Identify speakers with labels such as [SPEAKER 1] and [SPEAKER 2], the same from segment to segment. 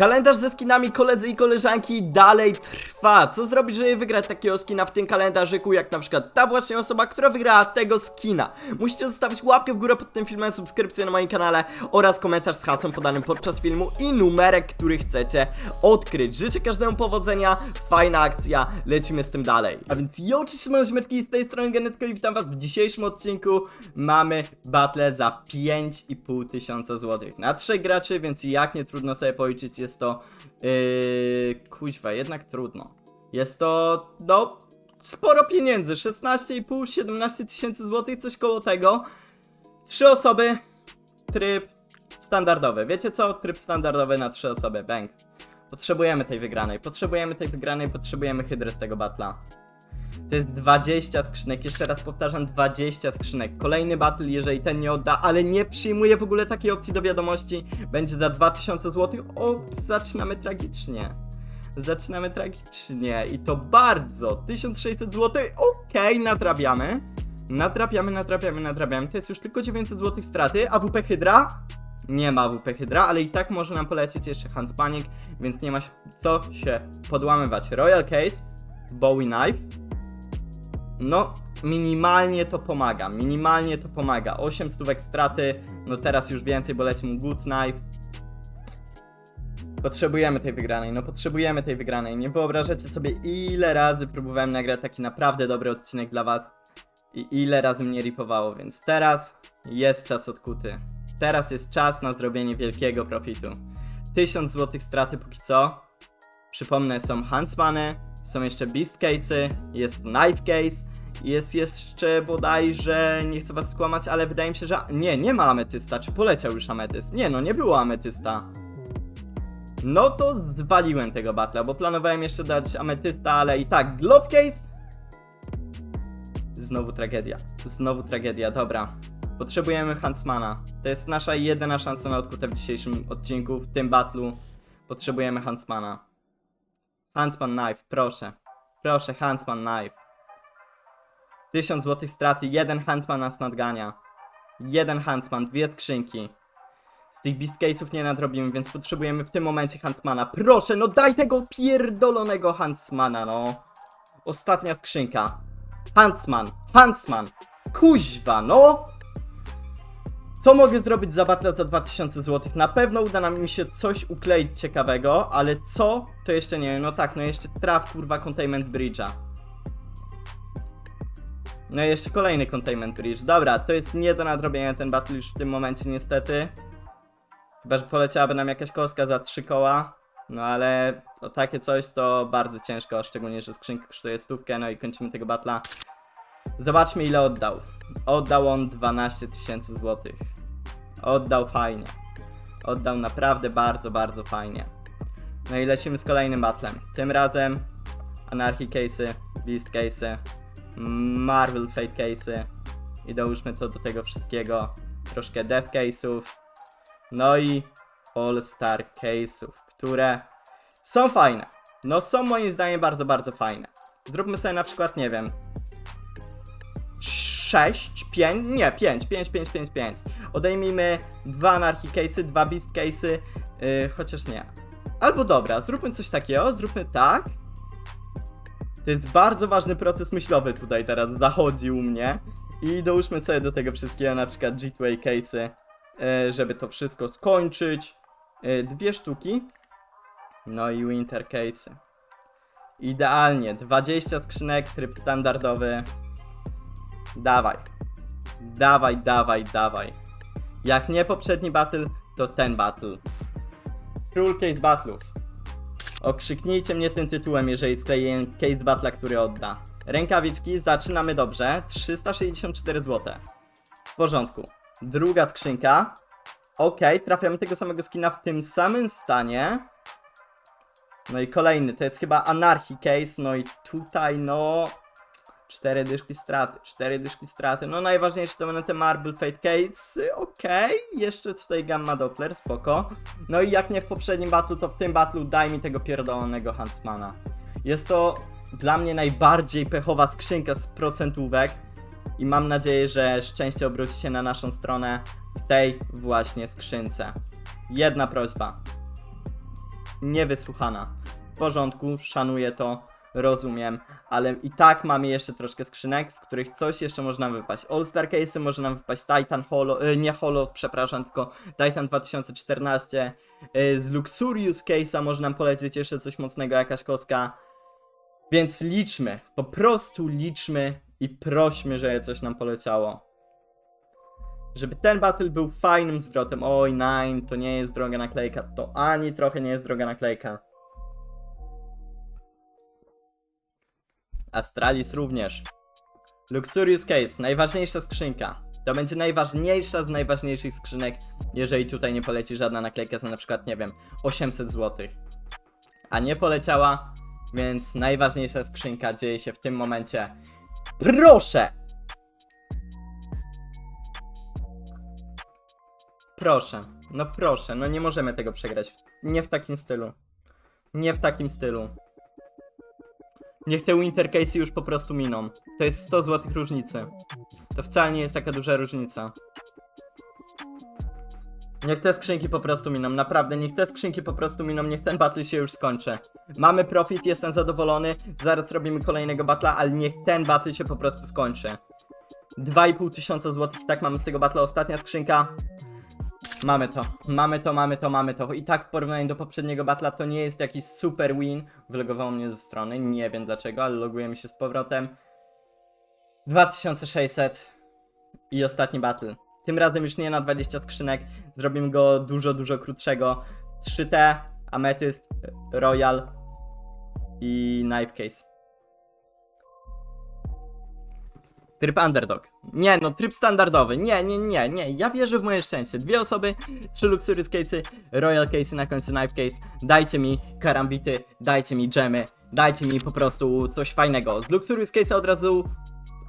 [SPEAKER 1] Kalendarz ze skinami koledzy i koleżanki dalej trwa. Co zrobić, żeby wygrać takiego skina w tym kalendarzyku, jak na przykład ta właśnie osoba, która wygrała tego skina? Musicie zostawić łapkę w górę pod tym filmem, subskrypcję na moim kanale oraz komentarz z hasłem podanym podczas filmu i numerek, który chcecie odkryć. Życzę każdemu powodzenia, fajna akcja, lecimy z tym dalej. A więc yo, cześć, moje śmieszki, z tej strony Genetko i witam was w dzisiejszym odcinku. Mamy battle za 5,5 tysiąca złotych na trzech graczy, więc jak nie trudno sobie policzyć, jest to yy, kuźwa, jednak trudno. Jest to, no, sporo pieniędzy, 16,5-17 tysięcy złotych, coś koło tego. Trzy osoby, tryb standardowy. Wiecie co? Tryb standardowy na trzy osoby, bang. Potrzebujemy tej wygranej, potrzebujemy tej wygranej, potrzebujemy hydry z tego batla. To jest 20 skrzynek, jeszcze raz powtarzam, 20 skrzynek. Kolejny battle, jeżeli ten nie odda, ale nie przyjmuje w ogóle takiej opcji do wiadomości, będzie za 2000 zł. O, zaczynamy tragicznie. Zaczynamy tragicznie i to bardzo. 1600 zł, okej, nadrabiamy. Nadrabiamy, nadrabiamy, nadrabiamy. To jest już tylko 900 zł straty. AWP Hydra? Nie ma AWP Hydra, ale i tak może nam polecieć jeszcze Hans Panic, więc nie ma co się podłamywać. Royal Case, Bowie Knife. No, minimalnie to pomaga, minimalnie to pomaga. 8 stówek straty, no teraz już więcej, bo leci mu Good Knife. Potrzebujemy tej wygranej, no potrzebujemy tej wygranej. Nie wyobrażacie sobie ile razy próbowałem nagrać taki naprawdę dobry odcinek dla was i ile razy mnie ripowało, więc teraz jest czas odkuty. Teraz jest czas na zrobienie wielkiego profitu. 1000 zł straty póki co. Przypomnę, są Huntsmany, są jeszcze Beast Case'y, jest Knife Case, jest jeszcze bodajże, nie chcę was skłamać, ale wydaje mi się, że... Nie, nie ma ametysta, czy poleciał już ametyst? Nie, no nie było ametysta. No to zwaliłem tego batla, bo planowałem jeszcze dać ametysta, ale i tak, Glove Case... Znowu tragedia, znowu tragedia, dobra. Potrzebujemy Huntsmana. To jest nasza jedyna szansa na odkutę w dzisiejszym odcinku, w tym battlu. Potrzebujemy Huntsmana. Huntsman Knife, proszę. Proszę, Huntsman Knife. 1000 zł straty, jeden Huntsman nas nadgania. Jeden Huntsman, dwie skrzynki. Z tych Beast Case'ów nie nadrobimy, więc potrzebujemy w tym momencie Huntsmana. Proszę, no daj tego pierdolonego Huntsmana, no. Ostatnia skrzynka. Huntsman, Huntsman. Kuźwa, no. Co mogę zrobić za battle za 2000 zł? Na pewno uda nam się coś ukleić ciekawego, ale co? To jeszcze nie wiem. No tak, no jeszcze traf kurwa Containment Bridge'a. No i jeszcze kolejny Containment Bridge. Dobra, to jest nie do nadrobienia ten battle już w tym momencie niestety. Chyba, że poleciałaby nam jakaś kostka za trzy koła. No ale o takie coś to bardzo ciężko, szczególnie, że skrzynka kosztuje stówkę, no i kończymy tego batla. Zobaczmy ile oddał. Oddał on 12 tysięcy złotych. Oddał fajnie. Oddał naprawdę bardzo, bardzo fajnie. No i lecimy z kolejnym battlem. Tym razem Anarchy Case'y, Beast Case'y, Marvel Fate Case'y i dołóżmy to do tego wszystkiego. Troszkę Death Case'ów. No i All Star Case'ów, które są fajne. No są moim zdaniem bardzo, bardzo fajne. Zróbmy sobie na przykład, nie wiem, 6, 5, nie, 5, 5, 5, 5, 5. Odejmijmy dwa Anarchy Case'y, dwa Beast Case'y, yy, chociaż nie. Albo dobra, zróbmy coś takiego, zróbmy tak. Jest bardzo ważny proces myślowy tutaj teraz zachodzi u mnie. I dołóżmy sobie do tego wszystkiego na przykład G2A Case'y, yy, żeby to wszystko skończyć. Yy, dwie sztuki. No i Winter Case'y. Idealnie, 20 skrzynek, tryb standardowy. Dawaj. Dawaj, dawaj, dawaj. Jak nie poprzedni battle, to ten battle. Król Case Battle'ów. Okrzyknijcie mnie tym tytułem, jeżeli skleję Case Battle'a, który odda. Rękawiczki, zaczynamy dobrze. 364 zł. W porządku. Druga skrzynka. Ok, trafiamy tego samego skina w tym samym stanie. No i kolejny, to jest chyba Anarchy Case, no i tutaj no... Cztery dyszki straty, cztery dyszki straty. No najważniejsze to będą te Marble Fate Case, okej. Jeszcze tutaj Gamma Doppler, spoko. No i jak nie w poprzednim battlu, to w tym battlu daj mi tego pierdolonego Huntsmana. Jest to dla mnie najbardziej pechowa skrzynka z procentówek. I mam nadzieję, że szczęście obróci się na naszą stronę w tej właśnie skrzynce. Jedna prośba. niewysłuchana. W porządku, szanuję to, rozumiem, ale i tak mamy jeszcze troszkę skrzynek, w których coś jeszcze można wypaść. All Star Case'y może nam wypaść Titan Holo, y, nie Holo, przepraszam, tylko Titan 2014. y, Z Luxurious Case'a może nam polecieć jeszcze coś mocnego, jakaś koska. Więc liczmy, po prostu liczmy i prośmy, żeby coś nam poleciało. Żeby ten battle był fajnym zwrotem. Oj, nine, to nie jest droga naklejka. To ani trochę nie jest droga naklejka. Astralis również. Luxurious Case, najważniejsza skrzynka. To będzie najważniejsza z najważniejszych skrzynek, jeżeli tutaj nie poleci żadna naklejka za na przykład, nie wiem, 800 zł. A nie poleciała, więc najważniejsza skrzynka dzieje się w tym momencie. Proszę! Proszę, no proszę, no nie możemy tego przegrać. Nie w takim stylu. Nie w takim stylu. Niech te Winter Case'y już po prostu miną. To jest 100 zł różnicy. To wcale nie jest taka duża różnica. Niech te skrzynki po prostu miną, naprawdę, niech te skrzynki po prostu miną, niech ten battle się już skończy. Mamy profit, jestem zadowolony, zaraz robimy kolejnego battla, ale niech ten battle się po prostu skończy. 2,5 tysiąca złotych, tak mamy z tego battla, ostatnia skrzynka. Mamy to, mamy to, mamy to, mamy to. I tak w porównaniu do poprzedniego battla to nie jest jakiś super win. Wylogowało mnie ze strony, nie wiem dlaczego, ale logujemy się z powrotem. 2600 i ostatni battle. Tym razem już nie na 20 skrzynek, zrobimy go dużo, dużo krótszego. 3T, Ametyst, Royal i Knife Case. Tryb underdog. Nie, no tryb standardowy. Nie, nie, nie, nie. Ja wierzę w moje szczęście. Dwie osoby, trzy Luxurious Case'y, Royal Case'y na końcu Knife Case. Dajcie mi karambity, dajcie mi gemmy, dajcie mi po prostu coś fajnego. Z Luxurious Case'a od razu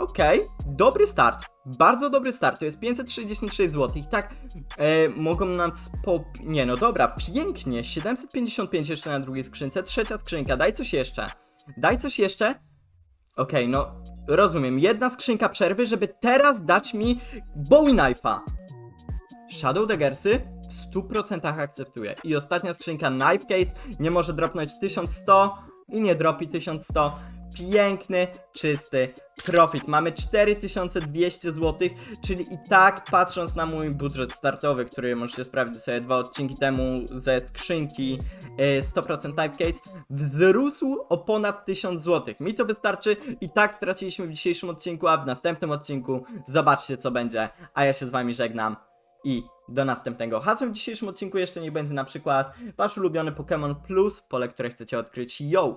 [SPEAKER 1] Okej, dobry start. Bardzo dobry start. To jest 566 zł. I tak e, mogą nas po. Nie, no dobra, pięknie. 755 jeszcze na drugiej skrzynce. Trzecia skrzynka. Daj coś jeszcze. Daj coś jeszcze. Okej, no rozumiem. Jedna skrzynka przerwy, żeby teraz dać mi Bowie Knife'a. Shadow Daggersy w 100% akceptuję. I ostatnia skrzynka Knife Case nie może dropnąć 1100 i nie dropi 1100. Piękny, czysty profit. Mamy 4200 zł, czyli i tak patrząc na mój budżet startowy, który możecie sprawdzić sobie dwa odcinki temu ze skrzynki e, 100% Knife Case, wzrósł o ponad 1000 zł. Mi to wystarczy i tak straciliśmy w dzisiejszym odcinku, a w następnym odcinku zobaczcie co będzie. A ja się z wami żegnam i do następnego. Hasłem w dzisiejszym odcinku jeszcze niech będzie na przykład wasz ulubiony Pokémon plus pole, które chcecie odkryć. Yo!